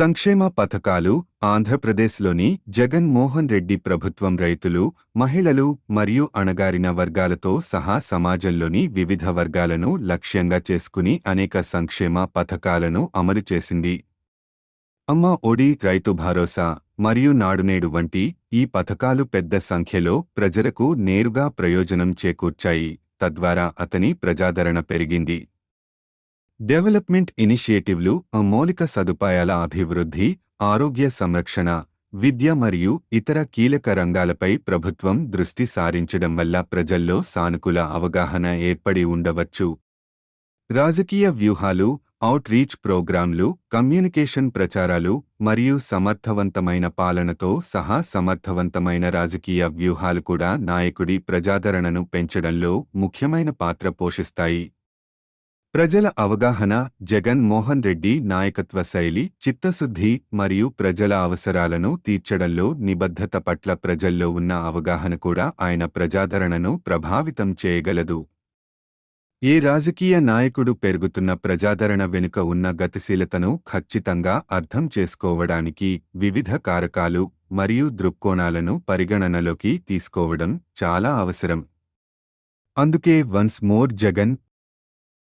సంక్షేమ పథకాలు ఆంధ్రప్రదేశ్లోని జగన్ మోహన్ రెడ్డి ప్రభుత్వం రైతులు మహిళలు మరియు అణగారిన వర్గాలతో సహా సమాజంలోని వివిధ వర్గాలను లక్ష్యంగా చేసుకుని అనేక సంక్షేమ పథకాలను అమలు చేసింది. అమ్మ ఒడి రైతు భరోసా మరియు నాడునేడు వంటి ఈ పథకాలు పెద్ద సంఖ్యలో ప్రజలకు నేరుగా ప్రయోజనం చేకూర్చాయి. తద్వారా అతని ప్రజాదరణ పెరిగింది. డెవలప్మెంట్ ఇనిషియేటివ్లు మౌలిక సదుపాయాల అభివృద్ధి ఆరోగ్య సంరక్షణ విద్య మరియు ఇతర కీలక రంగాలపై ప్రభుత్వం దృష్టి సారించడం వల్ల ప్రజల్లో సానుకూల అవగాహన ఏర్పడి ఉండవచ్చు. రాజకీయ వ్యూహాలు అవుట్రీచ్ ప్రోగ్రాంలు కమ్యూనికేషన్ ప్రచారాలు మరియు సమర్థవంతమైన పాలనతో సహా సమర్థవంతమైన రాజకీయ వ్యూహాలు కూడా నాయకుడి ప్రజాదరణను పెంచడంలో ముఖ్యమైన పాత్ర పోషిస్తాయి. ప్రజల అవగాహన జగన్ మోహన్ రెడ్డి నాయకత్వ శైలి చిత్తశుద్ధి మరియు ప్రజల అవసరాలను తీర్చడంలో నిబద్ధత పట్ల ప్రజల్లో ఉన్న అవగాహన కూడా ఆయన ప్రజాదరణను ప్రభావితం చేయగలదు. ఏ రాజకీయ నాయకుడు పెరుగుతున్న ప్రజాదరణ వెనుక ఉన్న గతిశీలతను ఖచ్చితంగా అర్థం చేసుకోవడానికి వివిధ కారకాలు మరియు దృక్కోణాలను పరిగణనలోకి తీసుకోవడం చాలా అవసరం. అందుకే వన్స్ మోర్ జగన్